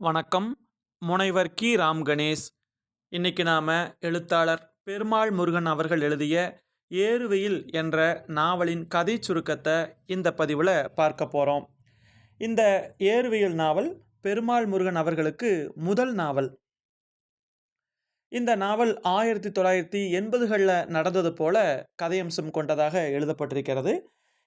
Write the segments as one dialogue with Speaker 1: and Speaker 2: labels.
Speaker 1: வணக்கம். முனைவர் கி. ராம் கணேஷ். இன்னைக்கு நாம் எழுத்தாளர் பெருமாள் முருகன் அவர்கள் எழுதிய ஏறுவெயில் என்ற நாவலின் கதை சுருக்கத்தை இந்த பதிவில் பார்க்க போகிறோம் இந்த ஏறுவெயில் நாவல் பெருமாள் முருகன் அவர்களுக்கு முதல் நாவல். இந்த நாவல் ஆயிரத்தி தொள்ளாயிரத்தி எண்பதுகளில் நடந்தது போல கதையம்சம் கொண்டதாக எழுதப்பட்டிருக்கிறது.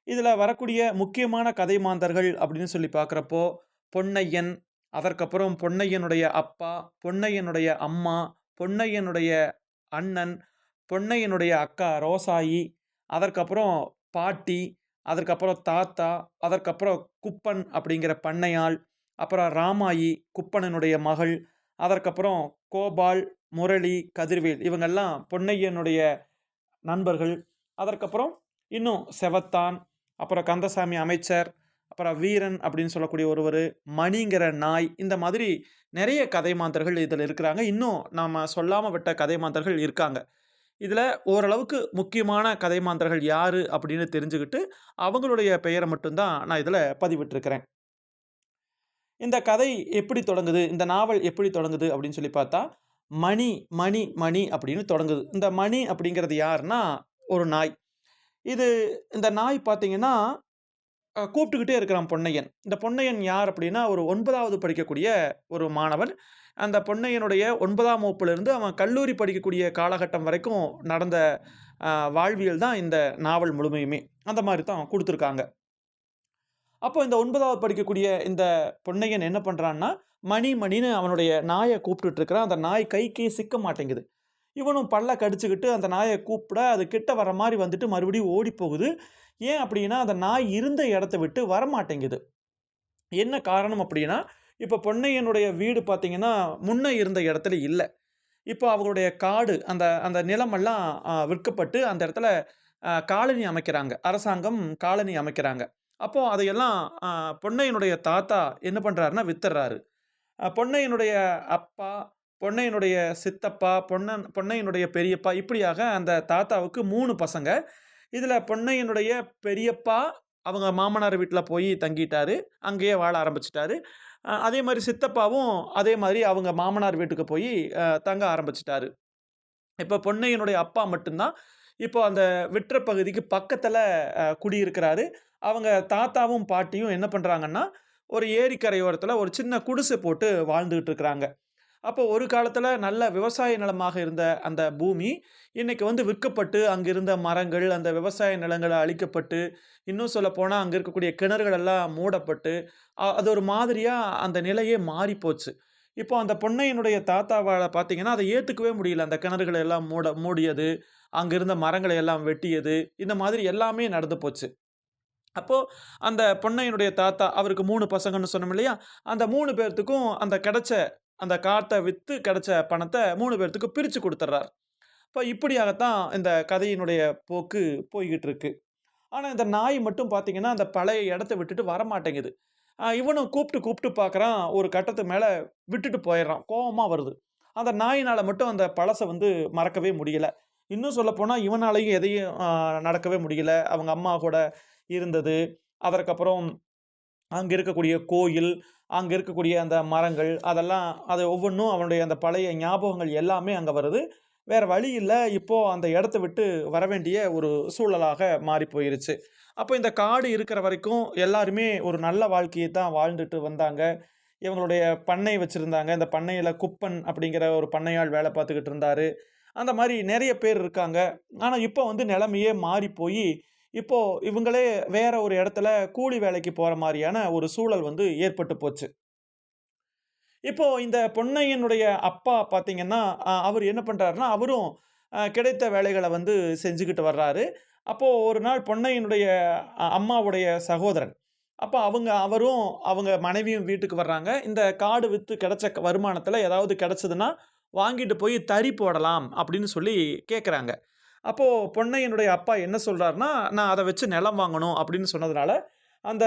Speaker 1: இதில் வரக்கூடிய முக்கியமான கதை மாந்தர்கள் அப்படின்னு சொல்லி பார்க்குறப்போ பொன்னையன் அதற்கப்புறம் பொன்னையனுடைய அப்பா பொன்னையனுடைய அம்மா பொன்னையனுடைய அண்ணன் பொன்னையனுடைய அக்கா ரோசாயி அதற்கப்புறம் பாட்டி அதற்கப்புறம் தாத்தா அதற்கப்புறம் குப்பன் அப்படிங்கிற பண்ணையாள் அப்புறம் ராமாயி குப்பனனுடைய மகள் அதற்கப்புறம் கோபால் முரளி கதிர்வேல் இவங்கெல்லாம் பொன்னையனுடைய நண்பர்கள். அதற்கப்புறம் இன்னும் செவத்தான் அப்புறம் கந்தசாமி அமைச்சர் அப்புறம் வீரன் அப்படின்னு சொல்லக்கூடிய ஒருவர் மணிங்கிற நாய் இந்த மாதிரி நிறைய கதை மாந்தர்கள் இதில் இருக்கிறாங்க. இன்னும் நாம் சொல்லாமல் விட்ட கதை மாந்தர்கள் இருக்காங்க. இதில் ஓரளவுக்கு முக்கியமான கதை மாந்தர்கள் யார் அப்படின்னு தெரிஞ்சுக்கிட்டு அவங்களுடைய பெயரை மட்டும்தான் நான் இதில் பதிவிட்டிருக்கிறேன். இந்த கதை எப்படி தொடங்குது இந்த நாவல் எப்படி தொடங்குது அப்படின்னு சொல்லி பார்த்தா மணி மணி மணி அப்படின்னு தொடங்குது. இந்த மணி அப்படிங்கிறது யாருன்னா ஒரு நாய். இது இந்த நாய் பார்த்தீங்கன்னா கூப்பிட்டுக்கிட்டே இருக்கிறான் பொன்னையன். இந்த பொன்னையன் யார் அப்படின்னா, ஒரு ஒன்பதாவது படிக்கக்கூடிய ஒரு மாணவன். அந்த பொன்னையனுடைய ஒன்பதாம் வகுப்பிலிருந்து அவன் கல்லூரி படிக்கக்கூடிய காலகட்டம் வரைக்கும் நடந்த வாழ்வியல் தான் இந்த நாவல் முழுமையுமே. அந்த மாதிரி தான் கொடுத்துருக்காங்க அப்போ இந்த ஒன்பதாவது படிக்கக்கூடிய இந்த பொன்னையன் என்ன பண்ணுறான்னா மணி மணின்னு அவனுடைய நாயை கூப்பிட்டுட்டு இருக்கிறான். அந்த நாய் கைக்கே சிக்க மாட்டேங்குது. இவனும் பல்ல கடிச்சுக்கிட்டு அந்த நாயை கூப்பிட, அது கிட்ட வர மாதிரி வந்துட்டு மறுபடியும் ஓடி போகுது. ஏன் அப்படின்னா, அந்த நாய் இருந்த இடத்த விட்டு வரமாட்டேங்குது. என்ன காரணம் அப்படின்னா, இப்போ பொன்னையனுடைய வீடு பார்த்தீங்கன்னா, முன்ன இருந்த இடத்துல இல்லை இப்போ அவங்களுடைய காடு, அந்த அந்த நிலமெல்லாம் விற்கப்பட்டு, அந்த இடத்துல காலனி அமைக்கிறாங்க. அரசாங்கம் காலனி அமைக்கிறாங்க. அப்போது அதையெல்லாம் பொன்னையனுடைய தாத்தா என்ன பண்ணுறாருன்னா வித்துர்றாரு. பொன்னையனுடைய அப்பா, பொன்னையனுடைய சித்தப்பா, பொன்னன் பொன்னையனுடைய பெரியப்பா இப்படியாக அந்த தாத்தாவுக்கு மூணு பசங்க. இதில் பொன்னையனுடைய பெரியப்பா அவங்க மாமனார் வீட்டில் போய் தங்கிட்டாரு. அங்கேயே வாழ ஆரம்பிச்சிட்டாரு அதே மாதிரி சித்தப்பாவும் அதே மாதிரி அவங்க மாமனார் வீட்டுக்கு போய் தங்க ஆரம்பிச்சிட்டாரு இப்போ பொன்னையனுடைய அப்பா மட்டும்தான் இப்போ அந்த விற்ற பகுதிக்கு பக்கத்தில் குடியிருக்கிறாரு. அவங்க தாத்தாவும், பாட்டியும் என்ன பண்ணுறாங்கன்னா ஒரு ஏரிக்கரையோரத்தில் ஒரு சின்ன குடிசை போட்டு வாழ்ந்துக்கிட்டு இருக்கிறாங்க. அப்போ ஒரு காலத்தில் நல்ல விவசாய நிலமாக இருந்த அந்த பூமி, இன்றைக்கி வந்து விற்கப்பட்டு, அங்கிருந்த மரங்கள், அந்த விவசாய நிலங்கள் அழிக்கப்பட்டு, இன்னும் சொல்லப்போனால் அங்கே இருக்கக்கூடிய கிணறுகள் எல்லாம் மூடப்பட்டு, அது ஒரு மாதிரியாக அந்த நிலையே மாறிப்போச்சு. இப்போ அந்த பொன்னையினுடைய தாத்தாவால் பார்த்தீங்கன்னா, அதை ஏற்றுக்கவே முடியல. அந்த கிணறுகளை எல்லாம் மூட மூடியது, அங்கிருந்த மரங்களை எல்லாம் வெட்டியது, இந்த மாதிரி எல்லாமே நடந்து போச்சு. அப்போது அந்த பொன்னையினுடைய தாத்தா, அவருக்கு மூணு பசங்கன்னு சொன்னோம் இல்லையா? அந்த மூணு பேர்த்துக்கும் அந்த கிடைச்ச அந்த காட்டை விற்று கிடைச்ச பணத்தை மூணு பேர்த்துக்கு பிரித்து கொடுத்துட்றார் இப்போ இப்படியாகத்தான் இந்த கதையினுடைய போக்கு போய்கிட்டு இருக்கு. ஆனால் இந்த நாய் மட்டும் பார்த்திங்கன்னா அந்த பழைய இடத்த விட்டுட்டு வரமாட்டேங்குது. இவனும் கூப்பிட்டு கூப்பிட்டு பார்க்குறான். ஒரு கட்டத்து மேலே விட்டுட்டு போயிடுறான் கோபமாக வருது. அந்த நாயினால் மட்டும் அந்த பழசை வந்து மறக்கவே முடியல. இன்னும் சொல்லப்போனால் இவனாலையும் எதையும் நடக்கவே முடியல. அவங்க அம்மா கூட இருந்தது. அதற்கப்புறம் அங்கே இருக்கக்கூடிய கோயில், அங்கே இருக்கக்கூடிய அந்த மரங்கள், அதெல்லாம் அது ஒவ்வொன்றும் அவனுடைய அந்த பழைய ஞாபகங்கள் எல்லாமே அங்கே வருது. வேறு வழி இல்லை இப்போது அந்த இடத்த விட்டு வர வேண்டிய ஒரு சூழலாக மாறி போயிருச்சு. அப்போ இந்த காடு இருக்கிற வரைக்கும் எல்லாருமே ஒரு நல்ல வாழ்க்கையை தான் வாழ்ந்துட்டு வந்தாங்க. இவங்களுடைய பண்ணை வச்சுருந்தாங்க இந்த பண்ணையில் குப்பன் அப்படிங்கிற ஒரு பண்ணையாள் வேலை பார்த்துக்கிட்டு இருந்தார் அந்த மாதிரி நிறைய பேர் இருக்காங்க. ஆனால் இப்போ வந்து நிலைமையே மாறி போய் இப்போது இவங்களே வேற ஒரு இடத்துல கூலி வேலைக்கு போகிற மாதிரியான ஒரு சூழல் வந்து ஏற்பட்டு போச்சு. இப்போது இந்த பொன்னையனுடைய அப்பா பார்த்தீங்கன்னா, அவர் என்ன பண்ணுறாருன்னா அவரும் கிடைத்த வேலைகளை வந்து செஞ்சுக்கிட்டு வர்றாரு. அப்போது ஒரு நாள் பொன்னையனுடைய அம்மாவுடைய சகோதரன். அப்போ அவங்க அவரும், அவங்க மனைவியும் வீட்டுக்கு வர்றாங்க. இந்த காடு விற்று கிடைச்ச க ஏதாவது கிடச்சதுன்னா வாங்கிட்டு போய் தறி போடலாம் அப்படின்னு சொல்லி கேட்குறாங்க அப்போது பொன்னையனுடைய அப்பா என்ன சொல்கிறாருன்னா "நான் அதை வச்சு நிலம் வாங்கணும்" அப்படின்னு சொன்னதுனால, அந்த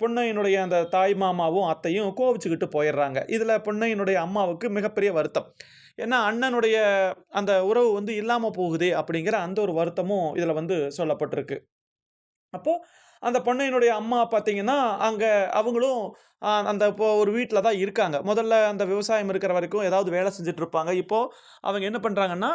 Speaker 1: பொன்னையனுடைய அந்த தாய் மாமாவும், அத்தையும் கோவிச்சுக்கிட்டு போயிடுறாங்க இதில் பொன்னையனுடைய அம்மாவுக்கு மிகப்பெரிய வருத்தம். ஏன்னா, அண்ணனுடைய அந்த உறவு வந்து இல்லாமல் போகுதே அப்படிங்கிற அந்த ஒரு வருத்தமும் இதில் வந்து சொல்லப்பட்டிருக்கு. அப்போது அந்த பொண்ணையினுடைய அம்மா பார்த்தீங்கன்னா, அங்கே அவங்களும் அந்த இப்போ ஒரு வீட்டில் தான் இருக்காங்க. முதல்ல அந்த விவசாயம் இருக்கிற வரைக்கும் ஏதாவது வேலை செஞ்சுட்டு இருப்பாங்க. இப்போது அவங்க என்ன பண்ணுறாங்கன்னா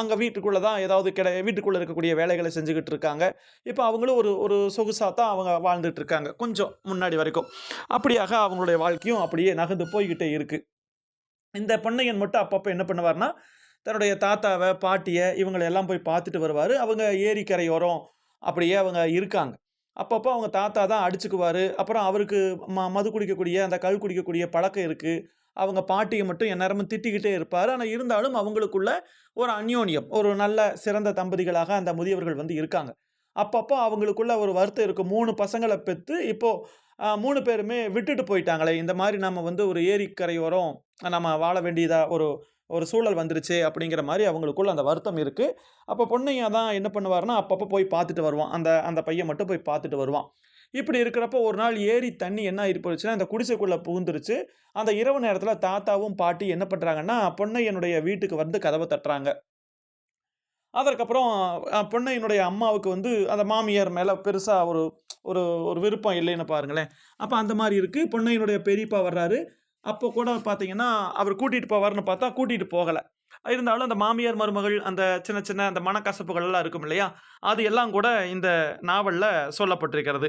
Speaker 1: அங்கே வீட்டுக்குள்ளே தான் ஏதாவது கிடை வீட்டுக்குள்ளே இருக்கக்கூடிய வேலைகளை செஞ்சுக்கிட்டு இருக்காங்க. இப்போ அவங்களும் ஒரு ஒரு சொகுசாக தான் அவங்க வாழ்ந்துட்டு இருக்காங்க. கொஞ்சம் முன்னாடி வரைக்கும். அப்படியாக அவங்களுடைய வாழ்க்கையும் அப்படியே நகர்ந்து போய்கிட்டே இருக்குது இந்த பொன்னையன் மட்டும் அப்பப்போ என்ன பண்ணுவார்னா தன்னுடைய தாத்தாவை பாட்டியை இவங்களை எல்லாம் போய் பார்த்துட்டு வருவார் அவங்க ஏரிக்கரையோரம் அப்படியே அவங்க இருக்காங்க. அப்பப்போ அவங்க தாத்தா தான் அடிச்சுக்குவாரு. அப்புறம் அவருக்கு ம மது குடிக்கக்கூடிய, அந்த கல் குடிக்கக்கூடிய பழக்கம் இருக்குது அவங்க பாட்டியை மட்டும் எந்நேரமும் திட்டிக்கிட்டே இருப்பார் ஆனால் இருந்தாலும் அவங்களுக்குள்ள ஒரு அந்யோன்யம், ஒரு நல்ல சிறந்த தம்பதிகளாக அந்த முதியவர்கள் வந்து இருக்காங்க. அப்பப்போ அவங்களுக்குள்ள ஒரு வருத்தம் இருக்குது மூணு பசங்களை பெற்று இப்போது மூணு பேருமே விட்டுட்டு போயிட்டாங்களே! இந்த மாதிரி நம்ம வந்து ஒரு ஏரி கரையோரம் நம்ம வாழ வேண்டியதாக ஒரு ஒரு சூழல் வந்துருச்சு அப்படிங்கிற மாதிரி அவங்களுக்குள்ள அந்த வருத்தம் இருக்குது அப்போ பொன்னையா தான் என்ன பண்ணுவார்னா அப்பப்போ போய் பார்த்துட்டு வருவான். அந்த அந்த பையன் மட்டும் போய் பார்த்துட்டு வருவான். இப்படி இருக்கிறப்போ ஒரு நாள் ஏரி தண்ணி என்ன ஆகி போயிடுச்சுன்னா இந்த குடிசைக்குள்ளே புகுந்துருச்சு. அந்த இரவு நேரத்தில் தாத்தாவும், பாட்டி என்ன பண்றாங்கன்னா, பொன்னையனுடைய வீட்டுக்கு வந்து கதவை தட்டுறாங்க. அதற்கப்புறம் அ பொன்னையனுடைய அம்மாவுக்கு வந்து அந்த மாமியார் மேலே பெருசாக ஒரு ஒரு ஒரு விருப்பம் இல்லைன்னு பாருங்களேன். அப்போ அந்த மாதிரி இருக்குது பொன்னையனுடைய பெரியப்பா வர்றாரு. அப்போ கூட பார்த்தீங்கன்னா, அவர் கூட்டிகிட்டு போவாருன்னு பார்த்தா, கூட்டிகிட்டு போகலை இருந்தாலும் அந்த மாமியார், மருமகள் அந்த சின்ன சின்ன அந்த மனக்கசப்புகள்லாம் இருக்கும் இல்லையா? அது எல்லாம் கூட இந்த நாவலில் சொல்லப்பட்டிருக்கிறது.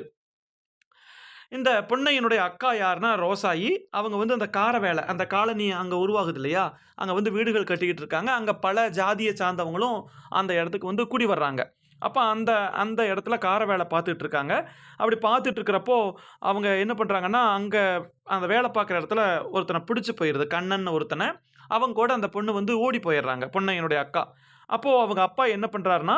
Speaker 1: இந்த பொன்னையனுடைய அக்கா யாருன்னா ரோசாயி. அவங்க வந்து அந்த கார வேலை அந்த காலனி அங்கே உருவாகுது இல்லையா? அங்கே வந்து வீடுகள் கட்டிக்கிட்டு இருக்காங்க. அங்கே பல ஜாதியை சார்ந்தவங்களும் அந்த இடத்துக்கு வந்து குடி வர்றாங்க. அப்போ அந்த அந்த இடத்துல கார வேலை பார்த்துட்டு இருக்காங்க. அப்படி பார்த்துட்டு இருக்கிறப்போ, அவங்க என்ன பண்ணுறாங்கன்னா அங்கே அந்த வேலை பார்க்குற இடத்துல ஒருத்தனை பிடிச்சி போயிடுது கண்ணன்னு ஒருத்தனை அவங்க கூட அந்த பொண்ணு வந்து ஓடி போயிர்றாங்க. என்னுடைய அக்கா. அப்போது அவங்க அப்பா என்ன பண்ணுறாருன்னா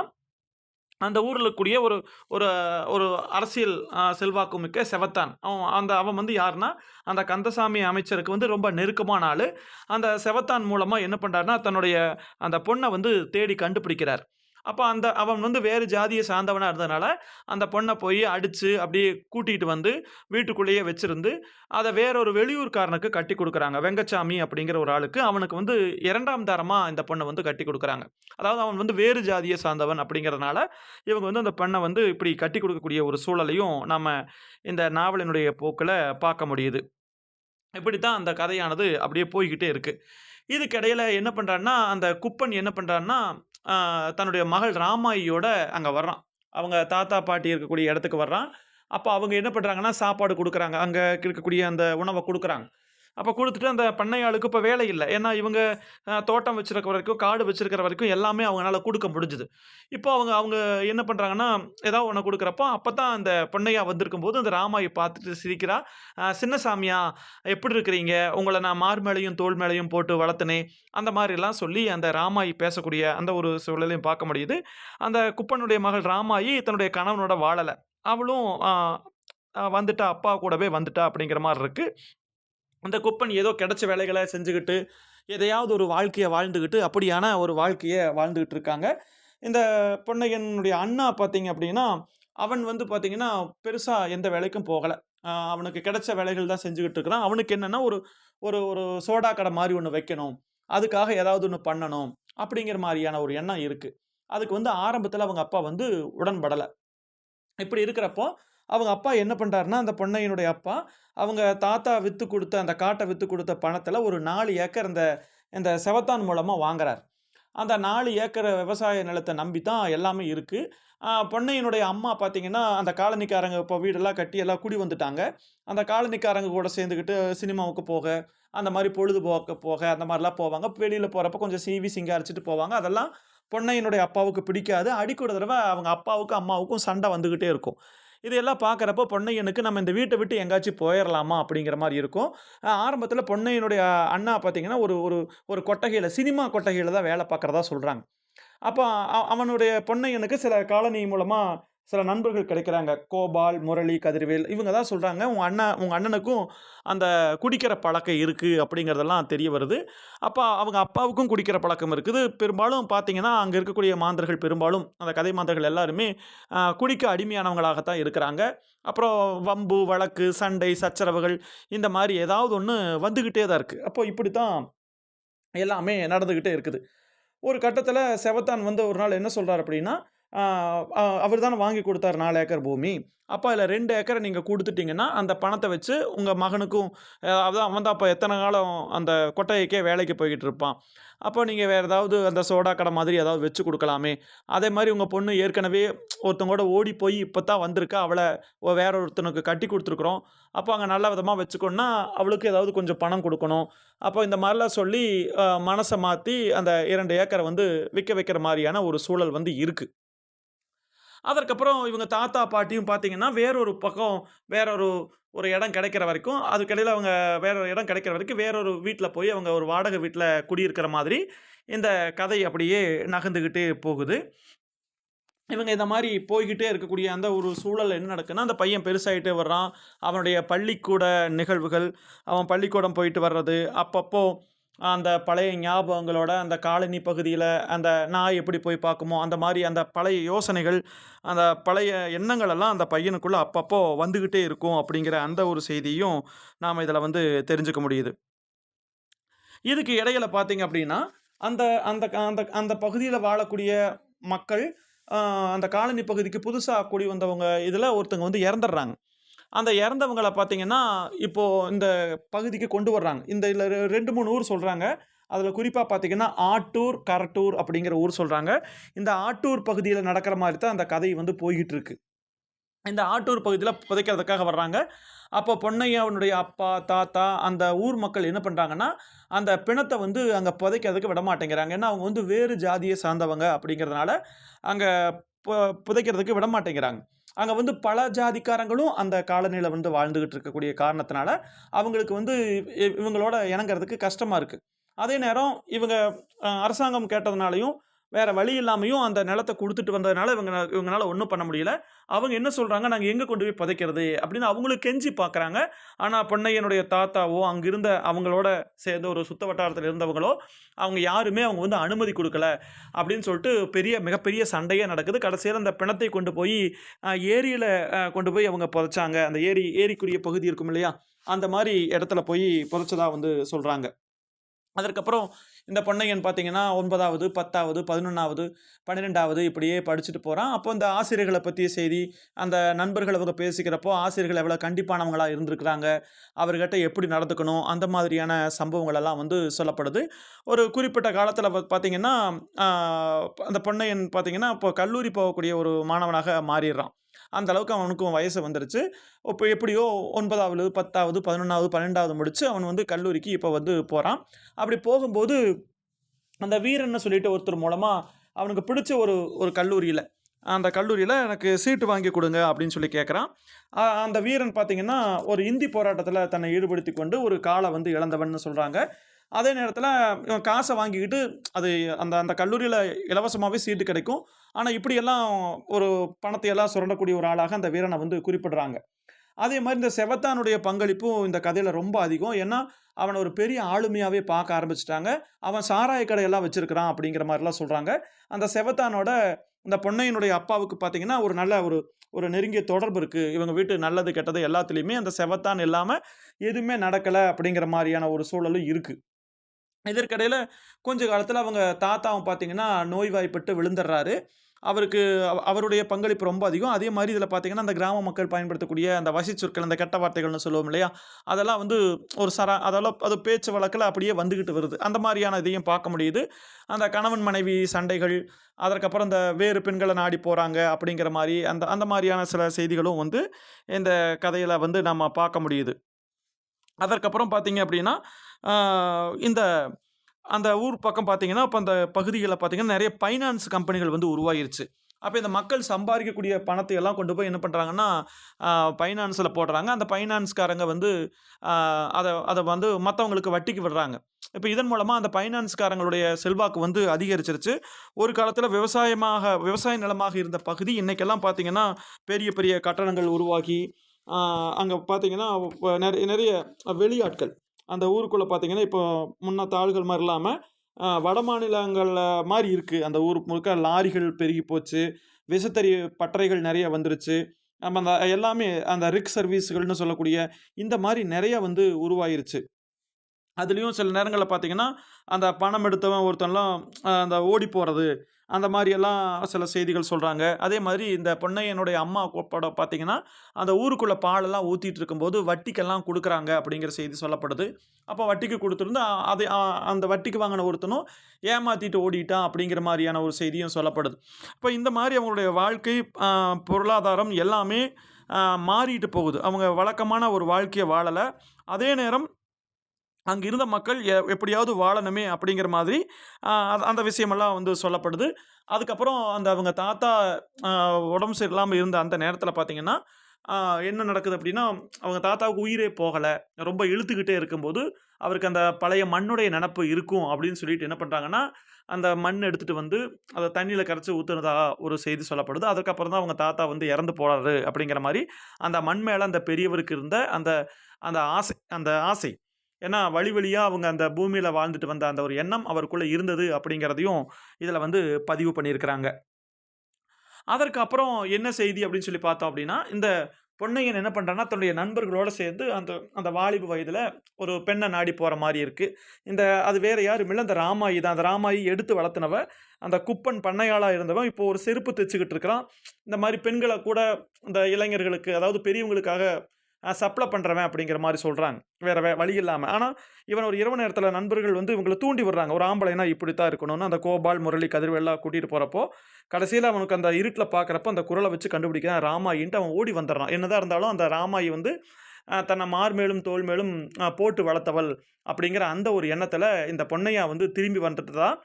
Speaker 1: அந்த ஊரில் இருக்கக்கூடிய ஒரு ஒரு ஒரு அரசியல் செல்வாக்கு மிக்க செவத்தான். அவன் அந்த அவன் வந்து யாருன்னா, அந்த கந்தசாமி அமைச்சருக்கு வந்து ரொம்ப நெருக்கமான ஆள் அந்த செவத்தான் மூலமாக என்ன பண்ணுறாருன்னா தன்னுடைய அந்த பொண்ணை வந்து தேடி கண்டுபிடிக்கிறார். அப்போ அந்த அவன் வந்து வேறு ஜாதியை சார்ந்தவனாக இருந்ததுனால, அந்த பொண்ணை போய் அடித்து அப்படியே கூட்டிகிட்டு வந்து வீட்டுக்குள்ளேயே வச்சுருந்து அதை வேறொரு வெளியூர்காரனுக்கு கட்டி கொடுக்குறாங்க வெங்கச்சாமி அப்படிங்கிற ஒரு ஆளுக்கு. அவனுக்கு வந்து இரண்டாம் தரமாக இந்த பொண்ணை வந்து கட்டி கொடுக்குறாங்க அதாவது அவன் வந்து வேறு ஜாதியை சார்ந்தவன் அப்படிங்கிறதுனால, இவங்க வந்து அந்த பெண்ணை வந்து இப்படி கட்டிக் கொடுக்கக்கூடிய ஒரு சூழலையும் நம்ம இந்த நாவலினுடைய போக்கில் பார்க்க முடியுது. இப்படி தான் அந்த கதையானது அப்படியே போய்க்கிட்டே இருக்குது இதுக்கிடையில் என்ன பண்ணுறான்னா அந்த குப்பன் என்ன பண்ணுறான்னா தன்னுடைய மகள் ராமாயியோட அங்கே வர்றான். அவங்க தாத்தா, பாட்டி இருக்கக்கூடிய இடத்துக்கு வர்றான். அப்போ அவங்க என்ன பண்ணுறாங்கன்னா சாப்பாடு கொடுக்குறாங்க அங்கே இருக்கக்கூடிய அந்த உணவை கொடுக்குறாங்க அப்போ கொடுத்துட்டு அந்த பண்ணையாளுக்கு இப்போ வேலை இல்லை ஏன்னா இவங்க தோட்டம் வச்சுருக்க வரைக்கும், காடு வச்சுருக்கிற வரைக்கும் எல்லாமே அவங்களால கொடுக்க முடிஞ்சுது. இப்போ அவங்க அவங்க என்ன பண்ணுறாங்கன்னா ஏதாவது கொடுக்குறப்போ அப்போ தான் அந்த பொன்னையா வந்திருக்கும்போது, அந்த ராமாயை பார்த்துட்டு சிரிக்கிறா. சின்ன சாமியா எப்படி இருக்கிறீங்க? உங்களை நான் மார் மேலையும் தோள் மேலையும் போட்டு வளர்த்தனே." அந்த மாதிரிலாம் சொல்லி அந்த ராமாயி பேசக்கூடிய அந்த ஒரு சூழலையும் பார்க்க முடியுது. அந்த குப்பனுடைய மகள் ராமாயி தன்னுடைய கணவனோட வாழலை அவளும் வந்துட்டா, அப்பா கூடவே வந்துட்டா அப்படிங்கிற மாதிரி இருக்குது அந்த குப்பன் ஏதோ கிடைச்ச வேலைகளை செஞ்சுக்கிட்டு எதையாவது ஒரு வாழ்க்கையை வாழ்ந்துக்கிட்டு அப்படியான ஒரு வாழ்க்கையை வாழ்ந்துக்கிட்டு இருக்காங்க. இந்த பொன்னையனுடைய அண்ணா பார்த்தீங்க அப்படின்னா, அவன் வந்து பார்த்தீங்கன்னா, பெருசாக எந்த வேலைக்கும் போகலை அவனுக்கு கிடைச்ச வேலைகள் தான் செஞ்சுக்கிட்டு இருக்கிறான். அவனுக்கு என்னென்னா ஒரு ஒரு ஒரு சோடா கடை மாதிரி ஒன்று வைக்கணும். அதுக்காக ஏதாவது ஒன்று பண்ணணும். அப்படிங்கிற மாதிரியான ஒரு எண்ணம் இருக்குது அதுக்கு வந்து ஆரம்பத்தில் அவங்க அப்பா வந்து உடன்படலை இப்படி இருக்கிறப்போ, அவங்க அப்பா என்ன பண்ணுறாருன்னா அந்த பொன்னையனுடைய அப்பா, அவங்க தாத்தா விற்று கொடுத்த அந்த காட்டை விற்று கொடுத்த பணத்தில் ஒரு நாலு ஏக்கர் இந்த இந்த செவத்தான் மூலமாக வாங்குறார். அந்த நாலு ஏக்கர் விவசாய நிலத்தை நம்பி தான் எல்லாமே இருக்குது பொன்னையினுடைய அம்மா பார்த்தீங்கன்னா, அந்த காலனிக்காரங்க இப்போ வீடெல்லாம் கட்டி எல்லாம் குடி வந்துட்டாங்க. அந்த காலனிக்காரங்க கூட சேர்ந்துக்கிட்டு சினிமாவுக்கு போக, அந்த மாதிரி பொழுதுபோக்க போக, அந்த மாதிரிலாம் போவாங்க. வெளியில் போகிறப்ப கொஞ்சம் சீவி சிங்காரிச்சிட்டு போவாங்க. அதெல்லாம் பொண்ணையினுடைய அப்பாவுக்கு பிடிக்காது. அடிக்கூட தடவை அவங்க அப்பாவுக்கும், அம்மாவுக்கும் சண்டை வந்துக்கிட்டே இருக்கும். இதையெல்லாம் பார்க்குறப்போ பொன்னையனுக்கு நம்ம இந்த வீட்டை விட்டு எங்காச்சும் போயிடலாமா அப்படிங்கிற மாதிரி இருக்கும். ஆரம்பத்தில் பொன்னையனுடைய அண்ணா பார்த்தீங்கன்னா, ஒரு ஒரு ஒரு கொட்டகையில் சினிமா கொட்டகையில் தான் வேலை பார்க்குறதா சொல்கிறாங்க அப்போ அவனுடைய பொன்னையனுக்கு சில காலனி மூலமாக சில நண்பர்கள் கிடைக்கிறாங்க. கோபால், முரளி, கதிர்வேல் இவங்க தான் சொல்கிறாங்க உங்கள் அண்ணா உங்கள் அண்ணனுக்கும் அந்த குடிக்கிற பழக்கம் இருக்குது அப்படிங்கிறதெல்லாம் தெரிய வருது. அப்போ அவங்க அப்பாவுக்கும் குடிக்கிற பழக்கம் இருக்குது. பெரும்பாலும் பார்த்திங்கன்னா அங்கே இருக்கக்கூடிய மாந்தர்கள் பெரும்பாலும் அந்த கதை மாந்தர்கள் எல்லாருமே குடிக்க அடிமையானவங்களாகத்தான் இருக்கிறாங்க. அப்புறம் வம்பு, வழக்கு, சண்டை, சச்சரவுகள் இந்த மாதிரி ஏதாவது ஒன்று வந்துக்கிட்டே தான் இருக்கு. அப்போ இப்படித்தான் எல்லாமே நடந்துக்கிட்டே இருக்குது. ஒரு கட்டத்தில் செவத்தான் வந்து ஒரு நாள் என்ன சொல்கிறார் அப்படின்னா, அவர் தானே வாங்கி கொடுத்தார் நாலு ஏக்கர் பூமி. அப்போ அதில் ரெண்டு ஏக்கரை நீங்கள் கொடுத்துட்டிங்கன்னா அந்த பணத்தை வச்சு உங்கள் மகனுக்கும் அதான் அவன் தான் அப்போ எத்தனை காலம் அந்த கொட்டையைக்கே வேலைக்கு போய்கிட்டு இருப்பான். அப்போ நீங்கள் வேறு ஏதாவது அந்த சோடா கடை மாதிரி ஏதாவது வச்சு கொடுக்கலாமே. அதே மாதிரி உங்கள் பொண்ணு ஏற்கனவே ஒருத்தவங்களோட ஓடி போய் இப்போ தான் வந்திருக்கா. அவளை வேற ஒருத்தனுக்கு கட்டி கொடுத்துருக்குறோம். அப்போ அங்கே நல்ல விதமாக வச்சுக்கோன்னா அவளுக்கு ஏதாவது கொஞ்சம் பணம் கொடுக்கணும். அப்போ இந்த மாதிரிலாம் சொல்லி மனசை மாற்றி அந்த இரண்டு ஏக்கரை வந்து விற்க வைக்கிற மாதிரியான ஒரு சூழல் வந்து இருக்குது அதற்கப்புறம் இவங்க தாத்தா பாட்டியும் பார்த்தீங்கன்னா வேறொரு பக்கம் வேறொரு ஒரு இடம் கிடைக்கிற வரைக்கும் அதுக்கடையில் அவங்க வேற ஒரு இடம் கிடைக்கிற வரைக்கும் வேறொரு வீட்டில் போய் அவங்க ஒரு வாடகை வீட்டில் குடியிருக்கிற மாதிரி இந்த கதை அப்படியே நகர்ந்துக்கிட்டே போகுது. இவங்க இந்த மாதிரி போய்கிட்டே இருக்கக்கூடிய அந்த ஒரு சூழல் என்ன நடக்குன்னா அந்த பையன் பெருசாகிட்டே வர்றான். அவனுடைய பள்ளிக்கூட நிகழ்வுகள் அவன் பள்ளிக்கூடம் போயிட்டு வர்றது அப்பப்போ அந்த பழைய ஞாபகங்களோட அந்த காலனி பகுதியில் அந்த நான் எப்படி போய் பார்க்குமோ அந்த மாதிரி அந்த பழைய யோசனைகள் அந்த பழைய எண்ணங்கள் எல்லாம் அந்த பையனுக்குள்ளே அப்பப்போ வந்துக்கிட்டே இருக்கும் அப்படிங்கிற அந்த ஒரு செய்தியும் நாம் இதில் வந்து தெரிஞ்சுக்க முடியுது. இதுக்கு இடையில பார்த்தீங்க அப்படின்னா அந்த அந்த அந்த அந்த பகுதியில் வாழக்கூடிய மக்கள் அந்த காலனி பகுதிக்கு புதுசாக கூடி வந்தவங்க இதில் ஒருத்தங்க வந்து இறந்துடுறாங்க. அந்த இறந்தவங்கள பார்த்தீங்கன்னா இப்போது இந்த பகுதிக்கு கொண்டு வர்றாங்க. இந்த இதில் ரெண்டு மூணு ஊர் சொல்கிறாங்க அதில் குறிப்பாக பார்த்தீங்கன்னா ஆட்டூர் கரட்டூர் அப்படிங்கிற ஊர் சொல்கிறாங்க இந்த ஆட்டூர் பகுதியில் நடக்கிற மாதிரி தான் அந்த கதை வந்து போய்கிட்டு இருக்கு இந்த ஆட்டூர் பகுதியில் புதைக்கிறதுக்காக வர்றாங்க. அப்போ பொன்னையாவனுடைய அப்பா தாத்தா அந்த ஊர் மக்கள் என்ன பண்ணுறாங்கன்னா அந்த பிணத்தை வந்து அங்கே புதைக்கிறதுக்கு விட மாட்டேங்கிறாங்க. ஏன்னா அவங்க வந்து வேறு ஜாதியை சார்ந்தவங்க அப்படிங்கிறதுனால அங்கே புதைக்கிறதுக்கு விட மாட்டேங்கிறாங்க. அங்கே வந்து பல ஜாதிக்காரங்களும் அந்த காலநிலை வந்து வாழ்ந்துக்கிட்டு இருக்கக்கூடிய காரணத்தினால அவங்களுக்கு வந்து இவங்களோட இணங்கிறதுக்கு கஷ்டமாக இருக்குது அதே நேரம் இவங்க அரசாங்கம் கேட்டதுனாலையும் வேறு வழி இல்லாமையும் அந்த நிலத்தை கொடுத்துட்டு வந்ததுனால இவங்க இவங்களால ஒன்றும் பண்ண முடியல. அவங்க என்ன சொல்கிறாங்க நாங்கள் எங்கே கொண்டு போய் புதைக்கிறது? அப்படின்னு அவங்களும் கெஞ்சி பார்க்குறாங்க ஆனால் பொன்னையனுடைய தாத்தாவோ அங்கிருந்த அவங்களோட சேர்ந்த ஒரு சுத்த வட்டாரத்தில் இருந்தவங்களோ அவங்க யாருமே அவங்க வந்து அனுமதி கொடுக்கல. அப்படின்னு சொல்லிட்டு பெரிய மிகப்பெரிய சண்டையே நடக்குது. கடைசியில் அந்த பிணத்தை கொண்டு போய் ஏரியில் கொண்டு போய் அவங்க புதைச்சாங்க. அந்த ஏரி ஏரிக்குரிய பகுதி இருக்கும் இல்லையா? அந்த மாதிரி இடத்துல போய் புதைச்சதாக வந்து சொல்கிறாங்க அதற்கப்புறம் இந்த பொன்னையன் பார்த்தீங்கன்னா ஒன்பதாவது பத்தாவது பதினொன்றாவது பன்னிரெண்டாவது இப்படியே படிச்சுட்டு போகிறான் அப்போ இந்த ஆசிரியர்களை பற்றிய செய்தி அந்த நண்பர்கள் அவங்க பேசிக்கிறப்போ ஆசிரியர்கள் எவ்வளோ கண்டிப்பானவங்களாக இருந்திருக்கிறாங்க அவர்கிட்ட எப்படி நடந்துக்கணும் அந்த மாதிரியான சம்பவங்களெல்லாம் வந்து சொல்லப்படுது. ஒரு குறிப்பிட்ட காலத்தில் பார்த்தீங்கன்னா அந்த பொன்னையன் பார்த்தீங்கன்னா இப்போ கல்லூரி போகக்கூடிய ஒரு மாணவனாக மாறிடுறான். அந்த அளவுக்கு அவனுக்கும் வயசு வந்துருச்சு. இப்போ எப்படியோ ஒன்பதாவது பத்தாவது பதினொன்றாவது பன்னெண்டாவது முடித்து அவன் வந்து கல்லூரிக்கு இப்போ வந்து போகிறான் அப்படி போகும்போது அந்த வீரன்னு சொல்லிட்டு ஒருத்தர் மூலமாக அவனுக்கு பிடிச்ச ஒரு ஒரு கல்லூரியில் அந்த கல்லூரியில் எனக்கு சீட்டு வாங்கி கொடுங்க அப்படின்னு சொல்லி கேட்குறான் அந்த வீரன் பார்த்திங்கன்னா ஒரு இந்தி போராட்டத்தில் தன்னை ஈடுபடுத்தி கொண்டு ஒரு காலை வந்து இழந்தவன் சொல்கிறாங்க அதே நேரத்தில் இவன் காசை வாங்கிக்கிட்டு அது அந்த அந்த கல்லூரியில் இலவசமாகவே சீட்டு கிடைக்கும். ஆனால் இப்படியெல்லாம் ஒரு பணத்தை எல்லாம் சுரண்டக்கூடிய ஒரு ஆளாக அந்த வீரனை வந்து குறிப்பிடுறாங்க. அதே மாதிரி இந்த செவத்தானுடைய பங்களிப்பும் இந்த கதையில் ரொம்ப அதிகம். ஏன்னா அவனை ஒரு பெரிய ஆளுமையாகவே பார்க்க ஆரம்பிச்சிட்டாங்க. அவன் சாராய கடையெல்லாம் வச்சுருக்கிறான் அப்படிங்கிற மாதிரிலாம் சொல்கிறாங்க அந்த செவத்தானோட இந்த பொன்னையனுடைய அப்பாவுக்கு பார்த்தீங்கன்னா ஒரு நல்ல ஒரு ஒரு நெருங்கிய தொடர்பு இருக்குது இவங்க வீட்டு நல்லது கெட்டது எல்லாத்துலேயுமே அந்த செவத்தான் இல்லாமல் எதுவுமே நடக்கலை அப்படிங்கிற மாதிரியான ஒரு சூழலும் இருக்குது இதற்கிடையில் கொஞ்ச காலத்தில் அவங்க தாத்தாவும் பார்த்தீங்கன்னா நோய்வாய்ப்பட்டு விழுந்துடுறாரு அவருக்கு அவ- அவருடைய பங்களிப்பு ரொம்ப அதிகம். அதே மாதிரி இதில் பார்த்தீங்கன்னா அந்த கிராம மக்கள் பயன்படுத்தக்கூடிய அந்த வசி சொற்கள் அந்த கெட்ட வார்த்தைகள்னு சொல்லுவோம் இல்லையா? அதெல்லாம் வந்து ஒரு சரா அதெல்லாம் அது பேச்சு வழக்கில் அப்படியே வந்துக்கிட்டு வருது. அந்த மாதிரியான இதையும் பார்க்க முடியுது. அந்த கணவன் மனைவி சண்டைகள் அதற்கப்புறம் இந்த வேறு பெண்களை நாடி போகிறாங்க அப்படிங்கிற மாதிரி அந்த அந்த மாதிரியான சில செய்திகளும் வந்து இந்த கதையில் வந்து நம்ம பார்க்க முடியுது. அதற்கப்புறம் பார்த்தீங்க அப்படின்னா இந்த அந்த ஊர் பக்கம் பார்த்தீங்கன்னா இப்போ அந்த பகுதிகளில் பார்த்தீங்கன்னா நிறைய ஃபைனான்ஸ் கம்பெனிகள் வந்து உருவாயிருச்சு. அப்போ இந்த மக்கள் சம்பாதிக்கக்கூடிய பணத்தை எல்லாம் கொண்டு போய் என்ன பண்ணுறாங்கன்னா ஃபைனான்ஸில் போடுறாங்க. அந்த ஃபைனான்ஸ்காரங்க வந்து அதை அதை வந்து மற்றவங்களுக்கு வட்டிக்கு விடுறாங்க. இப்போ இதன் மூலமாக அந்த ஃபைனான்ஸ்காரங்களுடைய செல்வாக்கு வந்து அதிகரிச்சிருச்சு. ஒரு காலத்தில் விவசாயமாக விவசாய நிலமாக இருந்த பகுதி இன்னைக்கெல்லாம் பார்த்திங்கன்னா பெரிய பெரிய கட்டணங்கள் உருவாகி அங்கே பார்த்தீங்கன்னா நிறைய நிறைய வெளியாட்கள். அந்த ஊருக்குள்ளே பார்த்தீங்கன்னா இப்போ முன்ன தாள்கள் மாதிரி இல்லாமல் வட மாநிலங்களில் மாதிரி இருக்குது அந்த ஊர் முழுக்க லாரிகள் பெருகி போச்சு. விசத்தறி பட்டறைகள் நிறைய வந்துருச்சு. நம்ம அந்த எல்லாமே அந்த ரிக் சர்வீஸ்கள்னு சொல்லக்கூடிய இந்த மாதிரி நிறைய வந்து உருவாயிருச்சு. அதுலேயும் சில நேரங்களில் பார்த்தீங்கன்னா அந்த பணம் எடுத்தவன் ஒருத்தன்லாம் அந்த ஓடி போகிறது அந்த மாதிரியெல்லாம் சில செய்திகள் சொல்கிறாங்க அதே மாதிரி இந்த பொன்னையனுடைய அம்மா படம் பார்த்திங்கன்னா அந்த ஊருக்குள்ளே பாலெல்லாம் ஊற்றிட்டு இருக்கும்போது வட்டிக்கெல்லாம் கொடுக்குறாங்க அப்படிங்கிற செய்தி சொல்லப்படுது. அப்போ வட்டிக்கு கொடுத்துருந்து அதை அந்த வட்டிக்கு வாங்கின ஒருத்தனும் ஏமாற்றிட்டு ஓடிட்டான் அப்படிங்கிற மாதிரியான ஒரு செய்தியும் சொல்லப்படுது. இப்போ இந்த மாதிரி அவங்களுடைய வாழ்க்கை பொருளாதாரம் எல்லாமே மாறிட்டு போகுது. அவங்க வழக்கமான ஒரு வாழ்க்கையை வாழலை. அதே நேரம் அங்கே இருந்த மக்கள் எ எப்படியாவது வாழணுமே அப்படிங்கிற மாதிரி அந்த- அந்த விஷயமெல்லாம் வந்து சொல்லப்படுது. அதுக்கப்புறம் அந்த அவங்க தாத்தா உடம்பு சரியில்லாமல் இருந்த அந்த நேரத்தில் பார்த்தீங்கன்னா என்ன நடக்குது அப்படின்னா அவங்க தாத்தாவுக்கு உயிரே போகலை. ரொம்ப இழுத்துக்கிட்டே இருக்கும்போது அவருக்கு அந்த பழைய மண்ணுடைய நினப்பு இருக்கும் அப்படின்னு சொல்லிட்டு என்ன பண்ணுறாங்கன்னா அந்த மண் எடுத்துகிட்டு வந்து அதை தண்ணியில் கரைச்சி ஊற்றுனதா ஒரு செய்தி சொல்லப்படுது. அதுக்கப்புறம் தான் அவங்க தாத்தா வந்து இறந்து போகிறாரு அப்படிங்கிற மாதிரி அந்த மண் மேலே அந்த பெரியவருக்கு இருந்த அந்த அந்த ஆசை அந்த ஆசை ஏன்னா வழி வழியாக அவங்க அந்த பூமியில் வாழ்ந்துட்டு வந்த அந்த ஒரு எண்ணம் அவருக்குள்ளே இருந்தது அப்படிங்கிறதையும் இதில் வந்து பதிவு பண்ணியிருக்கிறாங்க. அதற்கு அப்புறம் என்ன செய்தி அப்படின்னு சொல்லி பார்த்தோம் அப்படின்னா இந்த பொன்னையன் என்ன பண்ணுறான்னா தன்னுடைய நண்பர்களோடு சேர்ந்து அந்த அந்த வாலிப வயதில் ஒரு பெண்ணை நாடி போகிற மாதிரி இருக்குது இந்த அது வேறு யாரும் இல்லை அந்த ராமாயி தான். அந்த ராமாயி எடுத்து வளர்த்தினவ அந்த குப்பன் பண்ணையாளாக இருந்தவன் இப்போ ஒரு செருப்பு தைச்சிக்கிட்டு இருக்கிறான். இந்த மாதிரி பெண்களை கூட இந்த இளைஞர்களுக்கு அதாவது பெரியவங்களுக்காக சப்ளை பண்ணுறவன் அப்படிங்கிற மாதிரி சொல்கிறாங்க வேறு வே வழி இல்லாமல் ஆனால் இவன் ஒரு இரவு நேரத்தில் நண்பர்கள் வந்து இவங்களை தூண்டி விடுறாங்க. ஒரு ஆம்பளைனா இப்படி தான் இருக்கணும்னு அந்த கோபால் முரளி கதிர்வெல்லாம் கூட்டிகிட்டு போகிறப்போ கடைசியில் அவனுக்கு அந்த இருட்டில் பார்க்குறப்ப அந்த குரலை வச்சு கண்டுபிடிக்கிறான். ராமாயின்ட்டு அவன் ஓடி வந்துடுறான். என்னதான் இருந்தாலும் அந்த ராமாயி வந்து தன்னை மார் மேலும் தோல் மேலும் போட்டு வளர்த்தவள் அப்படிங்கிற அந்த ஒரு எண்ணத்தில் இந்த பொன்னையா வந்து திரும்பி வந்துட்டு தான்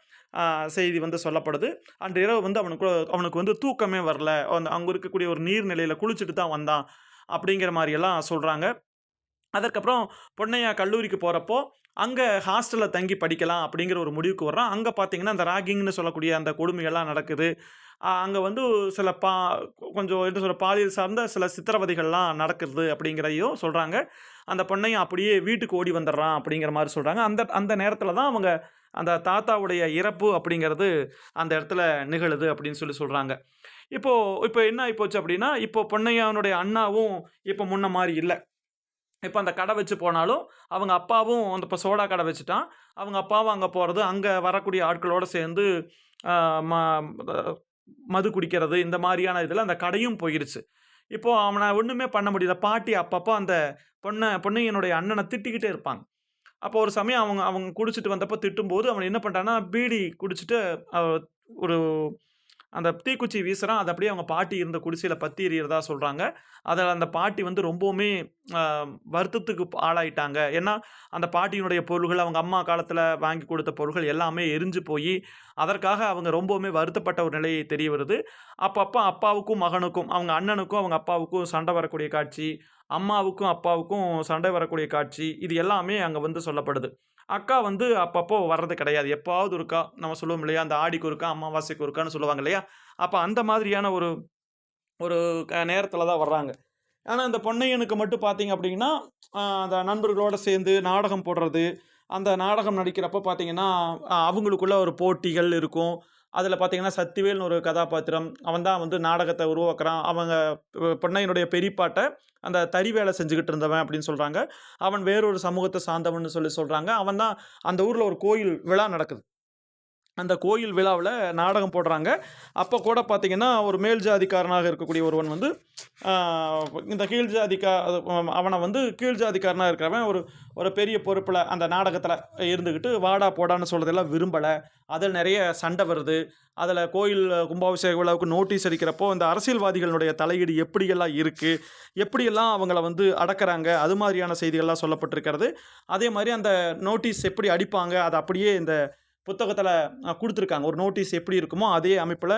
Speaker 1: செய்தி வந்து சொல்லப்படுது. அன்று இரவு வந்து அவனுக்கு அவனுக்கு வந்து தூக்கமே வரல. அந்த அங்கே இருக்கக்கூடிய ஒரு நீர்நிலையில் குளிச்சுட்டு தான் வந்தான். அப்படிங்கிற மாதிரியெல்லாம் சொல்கிறாங்க அதற்கப்புறம் பொன்னையா கல்லூரிக்கு போகிறப்போ அங்கே ஹாஸ்டலில் தங்கி படிக்கலாம் அப்படிங்கிற ஒரு முடிவுக்கு வர்றான். அங்கே பார்த்தீங்கன்னா அந்த ராகிங்னு சொல்லக்கூடிய அந்த கொடுமைகள்லாம் நடக்குது. அங்கே வந்து சில பா கொஞ்சம் என்ன சொல்கிற பாலியல் சார்ந்த சில சித்திரவதைகள்லாம் நடக்குது அப்படிங்கிறதையும் சொல்கிறாங்க அந்த பொண்ணையும் அப்படியே வீட்டுக்கு ஓடி வந்துடுறான் அப்படிங்கிற மாதிரி சொல்கிறாங்க அந்த அந்த நேரத்தில் தான் அவங்க அந்த தாத்தாவுடைய இறப்பு அப்படிங்கிறது அந்த இடத்துல நிகழுது அப்படின்னு சொல்லி சொல்கிறாங்க இப்போது இப்போ என்ன ஆகிப்போச்சு அப்படின்னா இப்போ பொன்னையானுடைய அண்ணாவும் இப்போ முன்ன மாதிரி இல்லை. இப்போ அந்த கடை வச்சு போனாலும் அவங்க அப்பாவும் அந்த இப்போ சோடா கடை வச்சுட்டான். அவங்க அப்பாவும் அங்கே போகிறது அங்கே வரக்கூடிய ஆட்களோடு சேர்ந்து ம மது குடிக்கிறது இந்த மாதிரியான இதில் அந்த கடையும் போயிருச்சு. இப்போது அவனை ஒன்றுமே பண்ண முடியல. பாட்டி அப்பப்போ அந்த பொண்ணை பொண்ணையனுடைய அண்ணனை திட்டிக்கிட்டே இருப்பாங்க. அப்போ ஒரு சமயம் அவங்க அவங்க குடிச்சிட்டு வந்தப்போ திட்டும்போது அவன் என்ன பண்ணுறான்னா பீடி குடிச்சிட்டு ஒரு அந்த தீக்குச்சி வீசுகிறான் அது அப்படியே அவங்க பாட்டி இருந்த குடிசையில் பற்றி எறிகிறதா சொல்கிறாங்க அதில் அந்த பாட்டி வந்து ரொம்பவுமே வருத்தத்துக்கு ஆளாயிட்டாங்க. ஏன்னா அந்த பாட்டியினுடைய பொருள்கள் அவங்க அம்மா காலத்தில் வாங்கி கொடுத்த பொருள்கள் எல்லாமே எரிஞ்சு போய் அதற்காக அவங்க ரொம்பவுமே வருத்தப்பட்ட ஒரு நிலையை தெரிய வருது. அப்பப்போ அப்பாவுக்கும் மகனுக்கும் அவங்க அண்ணனுக்கும் அவங்க அப்பாவுக்கும் சண்டை வரக்கூடிய காட்சி அம்மாவுக்கும் அப்பாவுக்கும் சண்டை வரக்கூடிய காட்சி இது எல்லாமே அங்கே வந்து சொல்லப்படுது. அக்கா வந்து அப்பப்போ வர்றது கிடையாது. எப்பாவது ஒருக்கா நம்ம சொல்லுவோம் இல்லையா அந்த ஆடிக்கு இருக்கா அமாவாசைக்கு இருக்கான்னு சொல்லுவாங்க இல்லையா? அப்போ அந்த மாதிரியான ஒரு ஒரு நேரத்தில் தான் வர்றாங்க. ஆனால் இந்த பொன்னையனுக்கு மட்டும் பார்த்தீங்க அப்படின்னா அந்த நண்பர்களோட சேர்ந்து நாடகம் போடுறது அந்த நாடகம் நடிக்கிறப்ப பார்த்தீங்கன்னா அவங்களுக்குள்ள ஒரு போட்டிகள் இருக்கும். அதில் பார்த்தீங்கன்னா சத்திவேல்னு ஒரு கதாபாத்திரம். அவன் தான் வந்து நாடகத்தை உருவாக்குறான். அவங்க பொன்னையினுடைய பெரிப்பாட்டை பெரியப்பாட்டை அந்த தறி வேலை செஞ்சுக்கிட்டு இருந்தவன் அப்படின்னு சொல்கிறாங்க அவன் வேறொரு சமூகத்தை சார்ந்தவன் சொல்லி சொல்கிறாங்க அவன் தான் அந்த ஊரில் ஒரு கோயில் விழா நடக்குது. அந்த கோயில் விழாவில் நாடகம் போடுறாங்க. அப்போ கூட பார்த்தீங்கன்னா ஒரு மேல் ஜாதிக்காரனாக இருக்கக்கூடிய ஒருவன் வந்து இந்த கீழ் ஜாதிக்கா அவனை வந்து கீழ் ஜாதிக்காரனாக இருக்கிறவன் ஒரு ஒரு பெரிய பொறுப்பில் அந்த நாடகத்தில் இருந்துக்கிட்டு வாடா போடான்னு சொல்கிறதெல்லாம் விரும்பலை. அதில் நிறைய சண்டை வருது. அதில் கோயில் கும்பாபிஷேக விழாவுக்கு நோட்டீஸ் அடிக்கிறப்போ இந்த அரசியல்வாதிகளுடைய தலையீடு எப்படியெல்லாம் இருக்குது எப்படியெல்லாம் அவங்கள வந்து அடக்கிறாங்க? அது மாதிரியான செய்திகள்லாம் சொல்லப்பட்டிருக்கிறது. அதே மாதிரி அந்த நோட்டீஸ் எப்படி அடிப்பாங்க? அதை அப்படியே இந்த புத்தகத்தில் கொடுத்துருக்காங்க. ஒரு நோட்டீஸ் எப்படி இருக்குமோ அதே அமைப்பில்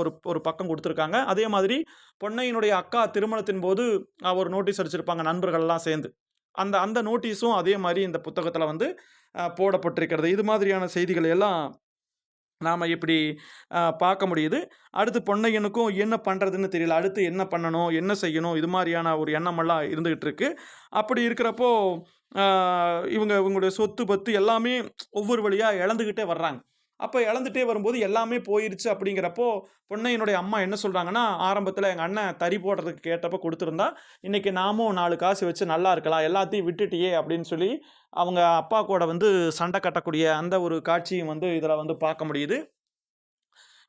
Speaker 1: ஒரு ஒரு பக்கம் கொடுத்துருக்காங்க. அதே மாதிரி பொன்னையினுடைய அக்கா திருமணத்தின் போது ஒரு நோட்டீஸ் அடிச்சிருப்பாங்க நண்பர்கள்லாம் சேர்ந்து. அந்த அந்த நோட்டீஸும் அதே மாதிரி இந்த புத்தகத்தில் வந்து போடப்பட்டிருக்கிறது. இது மாதிரியான செய்திகள் எல்லாம் நாம் இப்படி பார்க்க முடியுது. அடுத்து பொன்னையனுக்கும் என்ன பண்ணுறதுன்னு தெரியல. அடுத்து என்ன பண்ணணும்? என்ன செய்யணும்? இது மாதிரியான ஒரு எண்ணமெல்லாம் இருந்துகிட்டு இருக்கு அப்படி இருக்கிறப்போ இவங்க இவங்களுடைய சொத்து பத்து எல்லாமே ஒவ்வொரு வழியாக இழந்துக்கிட்டே வர்றாங்க. அப்போ இழந்துட்டே வரும்போது எல்லாமே போயிருச்சு அப்படிங்கிறப்போ பொன்னையனுடைய அம்மா என்ன சொல்கிறாங்கன்னா ஆரம்பத்தில் எங்கள் அண்ணன் தறி போடுறதுக்கு கேட்டப்போ கொடுத்துருந்தா இன்றைக்கி நாமும் நாலு காசு வச்சு நல்லா இருக்கலாம் எல்லாத்தையும் விட்டுட்டியே அப்படின்னு சொல்லி அவங்க அப்பா கூட வந்து சண்டை கட்டக்கூடிய அந்த ஒரு காட்சியும் வந்து இதில் வந்து பார்க்க முடியுது.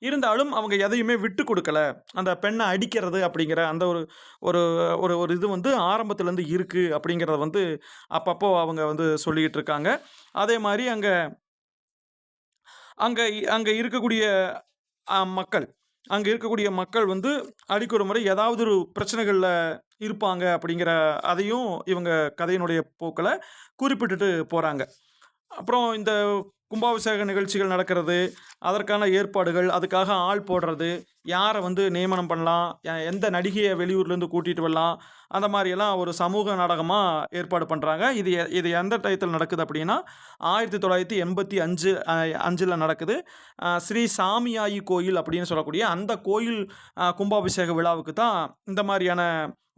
Speaker 1: இருந்தாலும் அவங்க எதையுமே விட்டு கொடுக்கல. அந்த பெண்ணை அடிக்கிறது அப்படிங்கிற அந்த ஒரு ஒரு ஒரு ஒரு இது வந்து ஆரம்பத்துலேருந்து இருக்குது அப்படிங்கிறத வந்து அப்பப்போ அவங்க வந்து சொல்லிக்கிட்டு இருக்காங்க. அதே மாதிரி அங்கே அங்கே அங்கே இருக்கக்கூடிய மக்கள் அங்கே இருக்கக்கூடிய மக்கள் வந்து அடிக்கொரு முறை ஏதாவது ஒரு பிரச்சனைகளில் இருப்பாங்க அப்படிங்கிற அதையும் இவங்க கதையினுடைய போக்கில் குறிப்பிட்டுட்டு போகிறாங்க அப்புறம் இந்த கும்பாபிஷேக நிகழ்ச்சிகள் நடக்கிறது. அதற்கான ஏற்பாடுகள் அதுக்காக ஆள் போடுறது யாரை வந்து நியமனம் பண்ணலாம் எந்த நடிகையை வெளியூர்லேருந்து கூட்டிகிட்டு வரலாம் அந்த மாதிரியெல்லாம் ஒரு சமூக நாடகமாக ஏற்பாடு பண்ணுறாங்க இது எ- இது எந்த டயத்தில் நடக்குது அப்படின்னா ஆயிரத்தி தொள்ளாயிரத்தி எண்பத்தி அஞ்சு அஞ்சில் நடக்குது. ஸ்ரீ சாமியாயி கோயில் அப்படின்னு சொல்லக்கூடிய அந்த கோயில் கும்பாபிஷேக விழாவுக்கு தான் இந்த மாதிரியான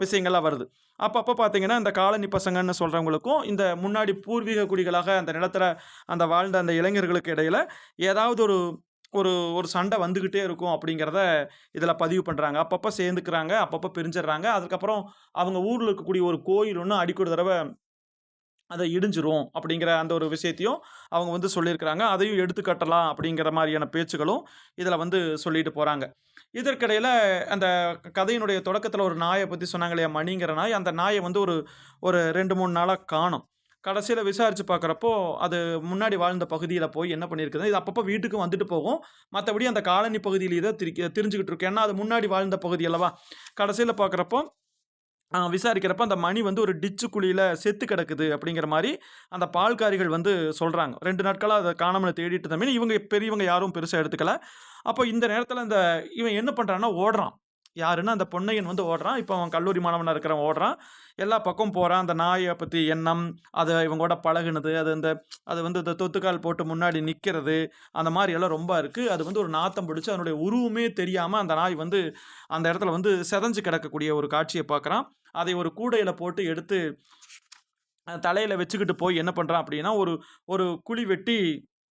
Speaker 1: விஷயங்கள்லாம் வருது. அப்பப்போ பார்த்தீங்கன்னா இந்த காலனி பசங்கன்னு சொல்கிறவங்களுக்கும் இந்த முன்னாடி பூர்வீக குடிகளாக அந்த நிலத்தில் அந்த வாழ்ந்த அந்த இளைஞர்களுக்கு இடையில் ஏதாவது ஒரு ஒரு ஒரு சண்டை வந்துக்கிட்டே இருக்கும் அப்படிங்கிறத இதில் பதிவு பண்ணுறாங்க அப்பப்போ சேர்ந்துக்கிறாங்க அப்பப்போ பிரிஞ்சிடுறாங்க. அதுக்கப்புறம் அவங்க ஊரில் இருக்கக்கூடிய ஒரு கோயில் ஒன்று அடிக்கொரு தடவை அதை இடிஞ்சிரும் அப்படிங்கிற அந்த ஒரு விஷயத்தையும் அவங்க வந்து சொல்லியிருக்கிறாங்க. அதையும் எடுத்துக்கட்டலாம் அப்படிங்கிற மாதிரியான பேச்சுகளும் இதில் வந்து சொல்லிட்டு போகிறாங்க இதற்கிடையில் அந்த கதையினுடைய தொடக்கத்தில் ஒரு நாயை பற்றி சொன்னாங்க இல்லையா மணிங்கிற நாய். அந்த நாயை வந்து ஒரு ஒரு ரெண்டு மூணு நாளாக காணும். கடைசியில் விசாரித்து பார்க்குறப்போ அது முன்னாடி வாழ்ந்த பகுதியில் போய் என்ன பண்ணியிருக்குது இது அப்பப்போ வீட்டுக்கு வந்துட்டு போகும். மற்றபடி அந்த காலனி பகுதியிலேயே தான் திரி தெரிஞ்சுக்கிட்டு இருக்கு. ஏன்னா அது முன்னாடி வாழ்ந்த பகுதி அல்லவா? கடைசியில் பார்க்குறப்போ விசாரிக்கிறப்ப அந்த மணி வந்து ஒரு டிச்சு குழியில் செத்து கிடக்குது அப்படிங்கிற மாதிரி அந்த பால்காரிகள் வந்து சொல்கிறாங்க ரெண்டு நாட்களாக அதை காணாமல் தேடிட்டு இருந்தமே இவங்க பெரியவங்க யாரும் பெருசாக எடுத்துக்கல. அப்போ இந்த நேரத்தில் அந்த இவன் என்ன பண்ணுறான்னா ஓடுறான். யாருன்னா அந்த பொன்னையன் வந்து ஓடுறான். இப்போ அவன் கல்லூரி மாணவனாக இருக்கிறவன் ஓடுறான். எல்லா பக்கம் போகிறான் அந்த நாயை பற்றி எண்ணம் அது இவங்கூட பழகுனது அது இந்த அது வந்து இந்த தொத்துக்கால் போட்டு முன்னாடி நிற்கிறது அந்த மாதிரி எல்லாம் ரொம்ப இருக்குது அது வந்து ஒரு நாத்தம் பிடிச்சி அதனுடைய உருவமே தெரியாமல் அந்த நாய் வந்து அந்த இடத்துல வந்து செதஞ்சு கிடக்கக்கூடிய ஒரு காட்சியை பார்க்குறான். அதை ஒரு கூடையில் போட்டு எடுத்து தலையில் வச்சுக்கிட்டு போய் என்ன பண்ணுறான் அப்படின்னா ஒரு ஒரு குழி வெட்டி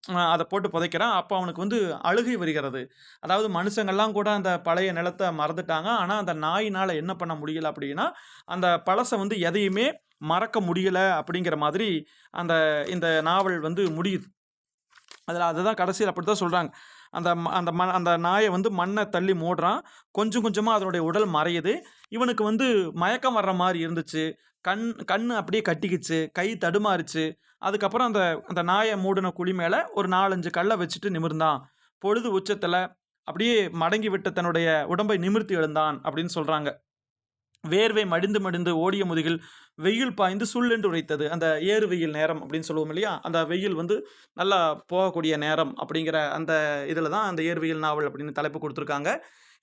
Speaker 1: அதை போட்டு புதைக்கிறான். அப்போ அவனுக்கு வந்து அழுகை வருகிறது. அதாவது மனுஷங்கள்லாம் கூட அந்த பழைய நிலத்தை மறந்துட்டாங்க. ஆனால் அந்த நாயினால் என்ன பண்ண முடியல அப்படின்னா அந்த பழசை வந்து எதையுமே மறக்க முடியல அப்படிங்கிற மாதிரி அந்த இந்த நாவல் வந்து முடியுது. அதில் அதுதான் கடைசியில் அப்படி தான் சொல்கிறாங்க அந்த ம- அந்த ம அந்த நாயை வந்து மண்ணை தள்ளி மூடுறான். கொஞ்சம் கொஞ்சமாக அதனுடைய உடல் மறையுது. இவனுக்கு வந்து மயக்கம் வர்ற மாதிரி இருந்துச்சு. கண் கண் அப்படியே கட்டிக்கிச்சு. கை தடுமாறுச்சு. அதுக்கப்புறம் அந்த அந்த நாயை மூடின குழி மேலே ஒரு நாலஞ்சு கல்லை வச்சுட்டு நிமிர்ந்தான். பொழுது உச்சத்தில் அப்படியே மடங்கி விட்ட தன்னுடைய உடம்பை நிமிர்த்தி எழுந்தான் அப்படின்னு சொல்கிறாங்க வேர்வை மடிந்து மடிந்து ஓடிய முதுகில் வெயில் பாய்ந்து சுள்ளென்று உரைத்தது. அந்த ஏறு வெயில் நேரம் அப்படின்னு சொல்லுவோம் இல்லையா? அந்த வெயில் வந்து நல்லா போகக்கூடிய நேரம் அப்படிங்கிற அந்த இதில் தான் அந்த ஏறு வெயில் நாவல் அப்படின்னு தலைப்பு கொடுத்துருக்காங்க.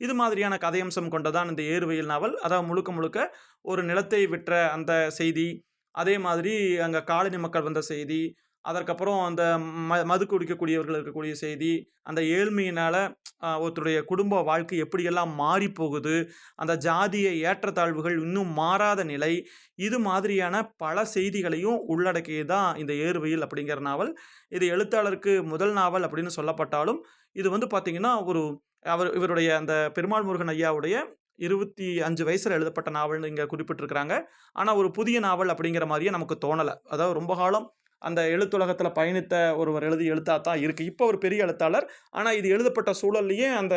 Speaker 1: இது மாதிரியான கதையம்சம் கொண்டதான் இந்த ஏறு வெயில் நாவல். அதாவது முழுக்க முழுக்க ஒரு நிலத்தை விற்ற அந்த செய்தி அதே மாதிரி அங்கே காலனி மக்கள் வந்த செய்தி அதற்கப்புறம் அந்த ம மது குடிக்கக்கூடியவர்கள் இருக்கக்கூடிய செய்தி அந்த ஏழ்மையினால் ஒருத்தருடைய குடும்ப வாழ்க்கை எப்படியெல்லாம் மாறி போகுது அந்த ஜாதிய ஏற்றத்தாழ்வுகள் இன்னும் மாறாத நிலை இது மாதிரியான பல செய்திகளையும் உள்ளடக்கியது தான் இந்த ஏறுவையில் அப்படிங்கிற நாவல். இது எழுத்தாளருக்கு முதல் நாவல் அப்படின்னு சொல்லப்பட்டாலும் இது வந்து பார்த்திங்கன்னா ஒரு அவர் இவருடைய அந்த பெருமாள் முருகன் ஐயாவுடைய இருபத்தி அஞ்சு வயசில் எழுதப்பட்ட நாவல்னு இங்கே குறிப்பிட்டிருக்கிறாங்க. ஆனால் ஒரு புதிய நாவல் அப்படிங்கிற மாதிரியே நமக்கு தோணலை. அதாவது ரொம்ப காலம் அந்த எழுத்துலகத்தில் பயணித்த ஒருவர் எழுதி எழுத்தா தான் இருக்குது இப்போ ஒரு பெரிய எழுத்தாளர். ஆனால் இது எழுதப்பட்ட சூழல்லையே அந்த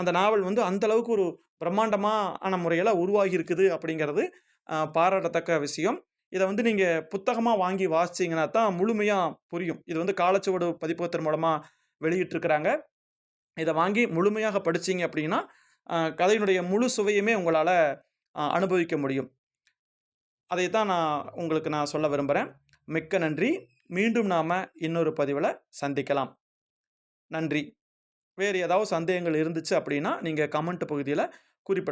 Speaker 1: அந்த நாவல் வந்து அந்த அளவுக்கு ஒரு பிரம்மாண்டமான முறையில் உருவாகி இருக்குது அப்படிங்கிறது பாராட்டத்தக்க விஷயம். இதை வந்து நீங்கள் புத்தகமாக வாங்கி வாசிச்சிங்கன்னா தான் முழுமையாக புரியும். இது வந்து காலச்சுவடு பதிப்பகத்தின் மூலமாக வெளியிட்டிருக்கிறாங்க. இதை வாங்கி முழுமையாக படிச்சீங்க அப்படின்னா கதையினுடைய முழு சுவையுமே உங்களால் அனுபவிக்க முடியும். அதை தான் நான் உங்களுக்கு நான் சொல்ல விரும்புகிறேன் மிக்க நன்றி. மீண்டும் நாம் இன்னொரு பதிவில் சந்திக்கலாம். நன்றி. வேறு ஏதாவது சந்தேகங்கள் இருந்துச்சு அப்படின்னா நீங்கள் கமெண்ட் பகுதியில் குறிப்பிட